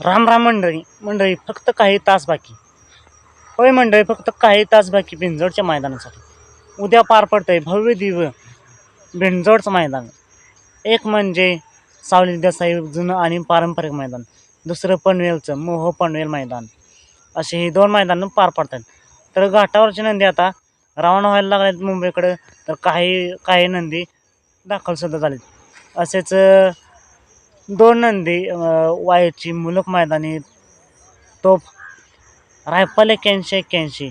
राम राम मंडळी मंडळी फक्त काही तास बाकी. होय मंडळी फक्त काही तास बाकी भिंजोडच्या मैदानासाठी. उद्या पार पडतंय भव्य दिव्य भिंजोडचं मैदान. एक म्हणजे सावली देसाई जुनं आणि पारंपरिक मैदान. दुसरं पनवेलचं मोह पनवेल मैदान. असे ही दोन मैदानं पार पडतात. तर घाटावरची नंदी आता रवाना व्हायला लागल्यात मुंबईकडं. तर काही काही नंदी दाखलसुद्धा झालेत. असेच दोन नंदी अं, वायूची मुलक मैदानी तोफ रायफल एक्क्याऐंशी एक्क्याऐंशी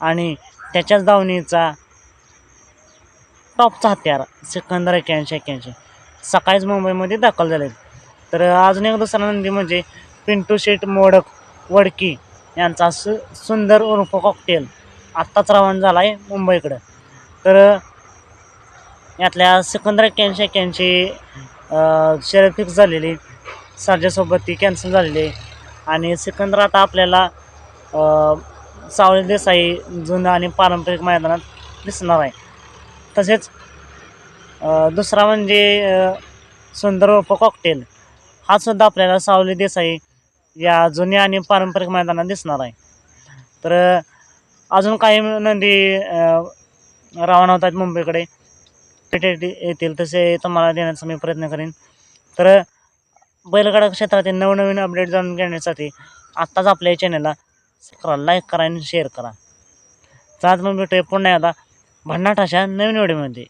आणि त्याच्याच धावणीचा टॉपचा हत्यार सिकंदर एक्क्याऐंशी एक्क्याऐंशी. सकाळीच मुंबईमध्ये दाखल झाले तर अजून एक दुसरा नंदी म्हणजे पिंटू शेट मोडक वडकी यांचा सु सुंदर उर्फ कॉकटेल आत्ताच रवाना झाला आहे मुंबईकडं. तर यातल्या सिकंदर एक्क्याऐंशी एक्क्याऐंशी शर्यत फिक्स झालेली. सर्जासोबत ती कॅन्सल झालेली. आहे आणि सिकंदर आता आपल्याला सावळी देसाई जुनं आणि पारंपरिक मैदानात दिसणार आहे. तसेच दुसरा म्हणजे सुंदर उर्फ कॉकटेल हा सुद्धा आपल्याला सावली देसाई या जुन्या आणि पारंपरिक मैदानात दिसणार आहे. तर अजून काही नंदी अ, रवाना होतात मुंबईकडे. भेट येतील तसे तुम्हाला देण्याचा मी प्रयत्न करेन. तर बैलगाडा क्षेत्रातील नवनवीन अपडेट जाणून घेण्यासाठी आत्ताच आपल्या चॅनलला करा लाईक करा आणि शेअर करा. तर आज मग भेटूया पुन्हा एकदा. भन्नाट अशा नवीन व्हिडिओमध्ये